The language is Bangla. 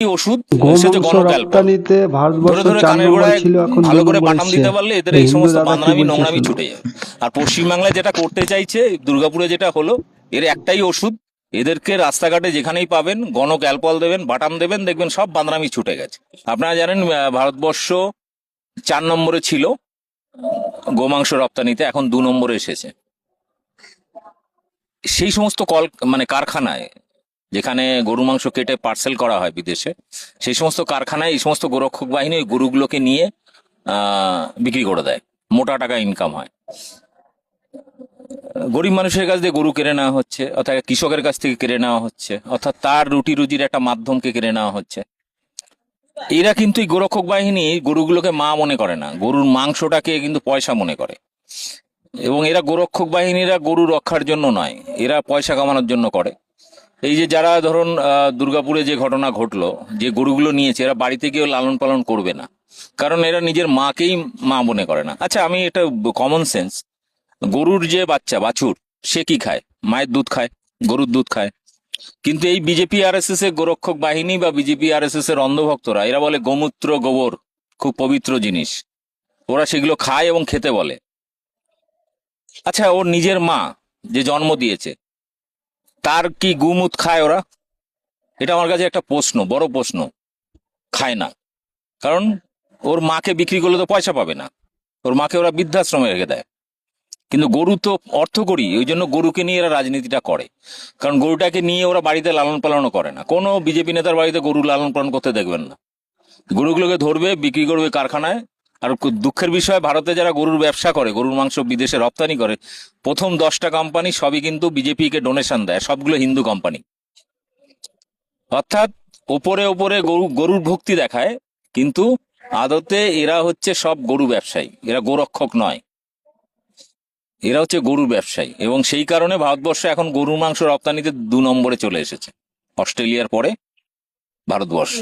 ওষুধ রপ্তানিতে ভারতবর্ষ ছিল এখন ভালো করে বাটাম দিতে পারলে এদের এই সমস্ত নোংরামি ছুটে যাবে আর পশ্চিমবাংলায় যেটা করতে চাইছে দুর্গাপুরে যেটা হলো এর একটাই ওষুধ এদেরকে রাস্তাঘাটে যেখানেই পাবেন গণক অ্যালকোহল দেবেন বাটাম দেবেন দেখবেন সব বান্দরামি ছুটে গেছে। আপনারা জানেন ভারতবর্ষ চার নম্বরে ছিল গোমাংস রপ্তানিতে এখন দু নম্বরে এসেছে। সেই সমস্ত কল মানে কারখানায় যেখানে গরু মাংস কেটে পার্সেল করা হয় বিদেশে, সেই সমস্ত কারখানায় এই সমস্ত গোরক্ষক বাহিনী ওই গরুগুলোকে নিয়ে বিক্রি করে দেয়। মোটা টাকা ইনকাম হয়। গরিব মানুষের কাছ দিয়ে গরু কেড়ে নেওয়া হচ্ছে, অর্থাৎ কৃষকের কাছ থেকে কেড়ে নেওয়া হচ্ছে, অর্থাৎ তার রুটি রুজির একটা মাধ্যমকে কেড়ে নেওয়া হচ্ছে। এরা কিন্তু এই গোরক্ষক বাহিনী গরুগুলোকে মা মনে করে না, গরুর মাংসটাকে কিন্তু পয়সা মনে করে। এবং এরা গোরক্ষক বাহিনীরা গরু রক্ষার জন্য নয়, এরা পয়সা কামানোর জন্য করে। এই যে যারা ধরুন দুর্গাপুরে যে ঘটনা ঘটলো, যে গরুগুলো নিয়েছে, এরা বাড়িতে গিয়েও লালন পালন করবে না। কারণ এরা নিজের মাকেই মা মনে করে না। আচ্ছা আমি এটা কমন সেন্স গরুর যে বাচ্চা, বাছুর, সে কি খায়? মায়ের দুধ খায়, গরুর দুধ খায়। কিন্তু এই বিজেপি আর এস এস এর গোরক্ষক বাহিনী বা বিজেপি আর এস এস এর অন্ধভক্তরা, এরা বলে গোমূত্র গোবর, খুব পবিত্র জিনিস। ওরা সেগুলো খায় এবং খেতে বলে। আচ্ছা ওর নিজের মা যে জন্ম দিয়েছে তার কি গুমুত খায় ওরা? এটা আমার কাছে একটা প্রশ্ন, বড় প্রশ্ন। খায় না। কারণ ওর মাকে বিক্রি করলে তো পয়সা পাবে না। ওর মাকে ওরা বৃদ্ধাশ্রমে রেখে দেয়। কিন্তু গরু তো অর্থ করি, ওই জন্য গরুকে নিয়ে এরা রাজনীতিটা করে। কারণ গরুটাকে নিয়ে ওরা বাড়িতে লালন পালনও করে না। কোনো বিজেপি নেতার বাড়িতে গরু লালন পালন করতে দেখবেন না। গরুগুলোকে ধরবে, বিক্রি করবে কারখানায় আর দুঃখের বিষয়, ভারতে যারা গরুর ব্যবসা করে, গরুর মাংস বিদেশে রপ্তানি করে, প্রথম দশটা কোম্পানি সবই কিন্তু বিজেপিকে ডোনেশন দেয়, সবগুলো হিন্দু কোম্পানি অর্থাৎ ওপরে ওপরে গরু, গরুর ভক্তি দেখায়, কিন্তু আদতে এরা হচ্ছে সব গরু ব্যবসায়ী, এরা গোরক্ষক নয়। এরা হচ্ছে গরু ব্যবসায়ী, এবং সেই কারণে ভারতবর্ষ এখন গরুর মাংস রপ্তানিতে দু নম্বরে চলে এসেছে, অস্ট্রেলিয়ার পরে ভারতবর্ষ।